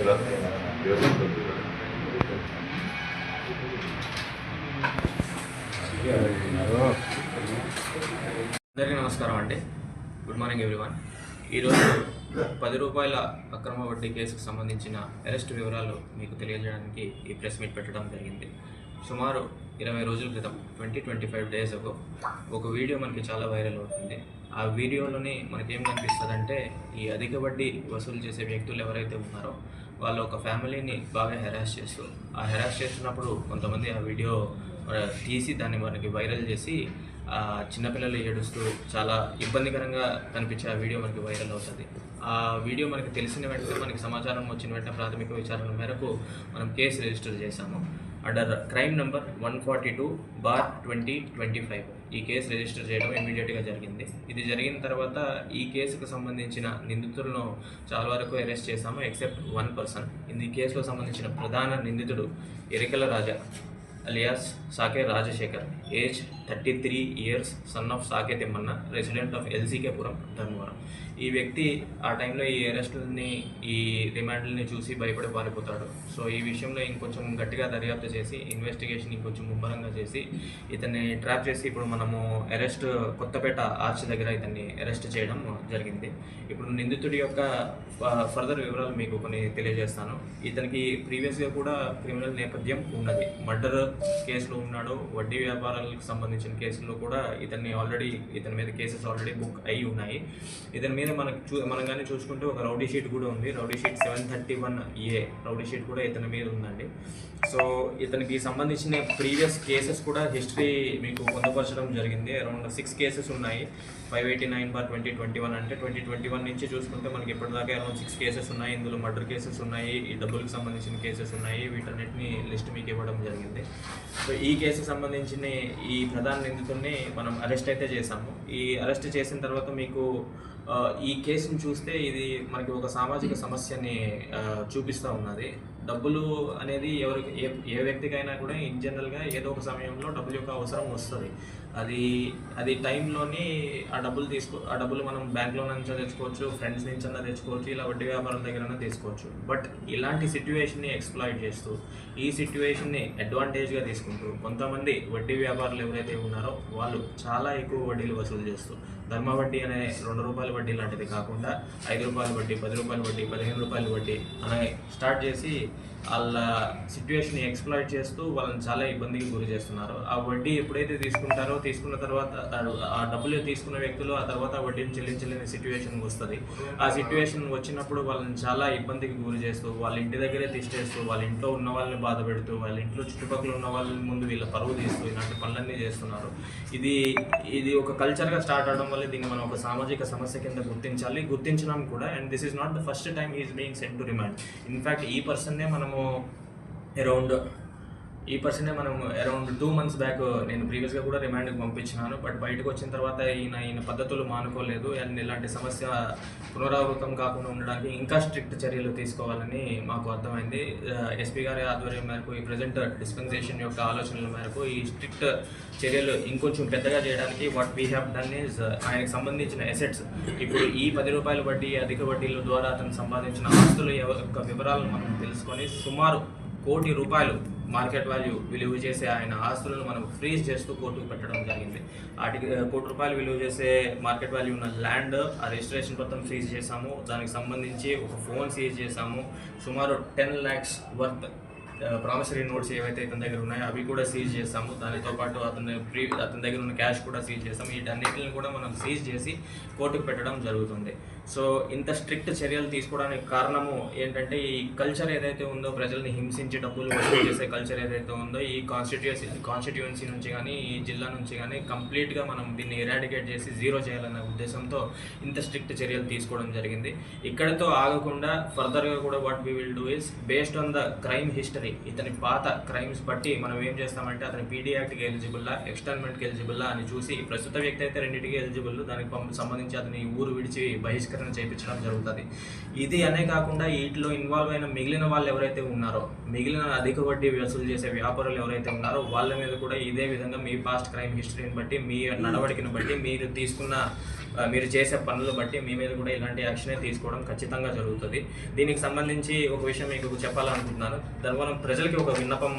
అందరికీ నమస్కారం అండి. గుడ్ మార్నింగ్ ఎవ్రీవన్ ఈరోజు పది రూపాయల అక్రమ వడ్డీ కేసుకు సంబంధించిన అరెస్ట్ వివరాలు మీకు తెలియజేయడానికి ఈ ప్రెస్ మీట్ పెట్టడం జరిగింది. సుమారు ఇరవై రోజుల క్రితం ట్వంటీ ట్వంటీ ఫైవ్ డేస్ అగో ఒక వీడియో మనకి చాలా వైరల్ అవుతుంది. ఆ వీడియోలోని మనకేం కనిపిస్తుందంటే ఈ అధిక వడ్డీ వసూలు చేసే వ్యక్తులు ఎవరైతే ఉన్నారో వాళ్ళు ఒక ఫ్యామిలీని బాగా హెరాస్ చేస్తూ ఆ హెరాస్ చేస్తున్నప్పుడు కొంతమంది ఆ వీడియో తీసి దాన్ని మనకి వైరల్ చేసి చిన్నపిల్లలు ఏడుస్తూ చాలా ఇబ్బందికరంగా కనిపించే ఆ వీడియో మనకి వైరల్ అవుతుంది. ఆ వీడియో మనకి తెలిసిన వెంటనే మనకి సమాచారం వచ్చిన వెంటనే ప్రాథమిక విచారణ మేరకు మనం కేసు రిజిస్టర్ చేశాము. Under crime number one forty two bar twenty twenty five ఈ కేసు రిజిస్టర్ చేయడం ఇమీడియట్గా జరిగింది. ఇది జరిగిన తర్వాత ఈ కేసుకు సంబంధించిన నిందితులను చాలా వరకు అరెస్ట్ చేశాము ఎక్సెప్ట్ వన్ పర్సన్ ఈ కేసులో సంబంధించిన ప్రధాన నిందితుడు Erikala Raja alias Sake Rajasekhar. Age thirty three years son of Sake Thimmanna resident of LCK Puram Dharmavaram. ఈ వ్యక్తి ఆ టైంలో ఈ అరెస్టులని ఈ రిమాండ్లని చూసి భయపడి పారిపోతాడు. సో ఈ విషయంలో ఇంకొంచెం గట్టిగా దర్యాప్తు చేసి ఇన్వెస్టిగేషన్ ఇంకొంచెం ముమ్మరంగా చేసి ఇతన్ని ట్రాప్ చేసి ఇప్పుడు మనము అరెస్ట్ కొత్తపేట ఆర్చ్ దగ్గర ఇతన్ని అరెస్ట్ చేయడం జరిగింది. ఇప్పుడు నిందితుడి యొక్క ఫర్దర్ వివరాలు మీకు కొన్ని తెలియజేస్తాను. ఇతనికి ప్రీవియస్గా కూడా క్రిమినల్ నేపథ్యం ఉన్నది. మర్డర్ కేసులో ఉన్నాడు. వడ్డీ వ్యాపారాలకు సంబంధించిన కేసుల్లో కూడా ఇతన్ని ఆల్రెడీ ఇతని మీద కేసెస్ ఆల్రెడీ బుక్ అయి ఉన్నాయి. ఇతని మీద మనకు చూ మనం కానీ చూసుకుంటే ఒక రౌడీ షీట్ కూడా ఉంది. Rowdy sheet seven thirty one A. Rowdy sheet కూడా ఇతని మీద ఉందండి. సో ఇతనికి సంబంధించిన ప్రీవియస్ కేసెస్ కూడా హిస్టరీ మీకు పొందపరచడం జరిగింది. అరౌండ్ సిక్స్ కేసెస్ ఉన్నాయి. Five eighty nine bar twenty twenty one అంటే ట్వంటీ ట్వంటీ వన్ నుంచి చూసుకుంటే మనకి ఇప్పటిదాకా అరౌండ్ సిక్స్ కేసెస్ ఉన్నాయి. ఇందులో మర్డర్ కేసెస్ ఉన్నాయి. ఈ డబ్బులకు సంబంధించిన కేసెస్ ఉన్నాయి. వీటన్నిటిని లిస్ట్ మీకు ఇవ్వడం జరిగింది. సో ఈ కేసుకు సంబంధించిన ఈ ప్రధాన నిందితుడిని మనం అరెస్ట్ అయితే చేశాము. ఈ అరెస్ట్ చేసిన తర్వాత మీకు ఈ కేసుని చూస్తే ఇది మనకి ఒక సామాజిక సమస్యని చూపిస్తూ ఉన్నది. డబ్బులు అనేది ఎవరికి ఏ ఏ వ్యక్తికైనా కూడా ఇన్ జనరల్గా ఏదో ఒక సమయంలో డబ్బుల యొక్క అవసరం వస్తుంది. అది అది టైంలోని ఆ డబ్బులు తీసుకో ఆ డబ్బులు మనం బ్యాంక్లో నుంచి తెచ్చుకోవచ్చు ఫ్రెండ్స్ నుంచి అన్నా తెచ్చుకోవచ్చు ఇలా వడ్డీ వ్యాపారం దగ్గర తీసుకోవచ్చు. బట్ ఇలాంటి సిట్యువేషన్ని ఎక్స్ప్లాయిట్ చేస్తూ ఈ సిట్యువేషన్ని అడ్వాంటేజ్గా తీసుకుంటూ కొంతమంది వడ్డీ వ్యాపారులు ఎవరైతే ఉన్నారో వాళ్ళు చాలా ఎక్కువ వడ్డీలు వసూలు చేస్తూ ధర్మ వడ్డీ అనే రెండు రూపాయల వడ్డీ లాంటిది కాకుండా ఐదు రూపాయల వడ్డీ పది రూపాయల వడ్డీ పదిహేను రూపాయల వడ్డీ అనే స్టార్ట్ చేసి వాళ్ళ సిచ్యువేషన్ ఎక్స్ప్లాయిట్ చేస్తూ వాళ్ళని చాలా ఇబ్బందికి గురి చేస్తున్నారు. ఆ వడ్డీ ఎప్పుడైతే తీసుకుంటారో తీసుకున్న తర్వాత ఆ- డబ్బులు తీసుకున్న వ్యక్తులు ఆ తర్వాత ఆ వడ్డీని చెల్లించలేని సిచ్యువేషన్ వస్తుంది. ఆ సిచ్యువేషన్ వచ్చినప్పుడు వాళ్ళని చాలా ఇబ్బందికి గురి చేస్తూ వాళ్ళ ఇంటి దగ్గరే తీసేస్తూ వాళ్ళ ఇంట్లో ఉన్న వాళ్ళని బాధ పెడుతూ వాళ్ళ ఇంట్లో చుట్టుపక్కల ఉన్న వాళ్ళని ముందు వీళ్ళ పరువు తీస్తూ ఇలాంటి పనులన్నీ చేస్తున్నారు. ఇది ఇది ఒక కల్చర్గా స్టార్ట్ అవడం వల్ల దీన్ని మనం ఒక సామాజిక సమస్య కింద గుర్తించాలి గుర్తించినాం కూడా. And this is not the first time is being sent to remand in fact ఈ పర్సన్నే మనం మనము అరౌండ్ ఈ పర్సనే మనం అరౌండ్ టూ మంత్స్ బ్యాక్ నేను ప్రీవియస్గా కూడా రిమాండ్కి పంపించినాను. బట్ బయటకు వచ్చిన తర్వాత ఈయన ఈయన పద్ధతులు మానుకోలేదు. అండ్ ఇలాంటి సమస్య పునరావృతం కాకుండా ఉండడానికి ఇంకా స్ట్రిక్ట్ చర్యలు తీసుకోవాలని మాకు అర్థమైంది. Uh, ఎస్పీ గారి ఆధ్వర్యం మేరకు ఈ ప్రజెంట్ డిస్పెన్సేషన్ యొక్క ఆలోచనల మేరకు ఈ స్ట్రిక్ట్ చర్యలు ఇంకొంచెం పెద్దగా చేయడానికి what we have done is ఆయనకు సంబంధించిన ఎసెట్స్ ఇప్పుడు ఈ పది రూపాయల వడ్డీ అధిక వడ్డీల ద్వారా అతను సంపాదించిన ఆస్తుల యొక్క వివరాలను మనం తెలుసుకొని సుమారు కోటి రూపాయలు మార్కెట్ వాల్యూ విలువ చేసే ఆయన ఆస్తులను మనం ఫ్రీజ్ చేస్తూ కోర్టుకు పెట్టడం జరిగింది. వాటికి ఆ, కోటి రూపాయలు విలువ చేసే మార్కెట్ వాల్యూ ఉన్న ల్యాండ్ ఆ రిజిస్ట్రేషన్ మొత్తం ఫ్రీజ్ చేశాము. దానికి సంబంధించి ఒక ఫోన్ సీజ్ చేశాము. సుమారు ten lakhs worth promissory notes ఏవైతే ఇతని దగ్గర ఉన్నాయో అవి కూడా సీజ్ చేస్తాము. దానితో పాటు అతని ప్రీ అతని దగ్గర ఉన్న క్యాష్ కూడా సీజ్ చేస్తాము. వీటన్నిటిని కూడా మనం సీజ్ చేసి కోర్టుకు పెట్టడం జరుగుతుంది. సో ఇంత స్ట్రిక్ట్ చర్యలు తీసుకోవడానికి కారణము ఏంటంటే ఈ కల్చర్ ఏదైతే ఉందో ప్రజల్ని హింసించి డబ్బులు వసూలు చేసే కల్చర్ ఏదైతే ఉందో ఈ కాన్స్టిట్యూన్సీ కాన్స్టిట్యుయెన్సీ నుంచి కానీ ఈ జిల్లా నుంచి కానీ కంప్లీట్గా మనం దీన్ని ఎరాడికేట్ చేసి జీరో చేయాలన్న ఉద్దేశంతో ఇంత స్ట్రిక్ట్ చర్యలు తీసుకోవడం జరిగింది. ఇక్కడతో ఆగకుండా ఫర్దర్గా కూడా what we will do is based on the crime history ఇతని పాత క్రైమ్స్ బట్టి మనం ఏం చేస్తామంటే అతని పీడీ యాక్ట్కి ఎలిజిబుల్లా ఎక్స్టర్న్మెంట్కి ఎలిజిబుల్లా అని చూసి ప్రస్తుత వ్యక్తి అయితే రెండింటికి ఎలిజిబుల్ దానికి సంబంధించి అతని ఊరు విడిచి బహిష్కరణ చేయించడం జరుగుతుంది. ఇది అనే కాకుండా వీటిలో ఇన్వాల్వ్ అయిన మిగిలిన వాళ్ళు ఎవరైతే ఉన్నారో మిగిలిన అధిక వడ్డీ వసూలు చేసే వ్యాపారులు ఎవరైతే ఉన్నారో వాళ్ళ మీద కూడా ఇదే విధంగా మీ పాస్ట్ క్రైమ్ హిస్టరీని బట్టి మీ నడవడికను బట్టి మీరు తీసుకున్న మీరు చేసే పనులు బట్టి మీ మీద కూడా ఇలాంటి యాక్షనే తీసుకోవడం ఖచ్చితంగా జరుగుతుంది. దీనికి సంబంధించి ఒక విషయం మీకు చెప్పాలనుకుంటున్నాను. దానివల్ల ప్రజలకి ఒక విన్నపం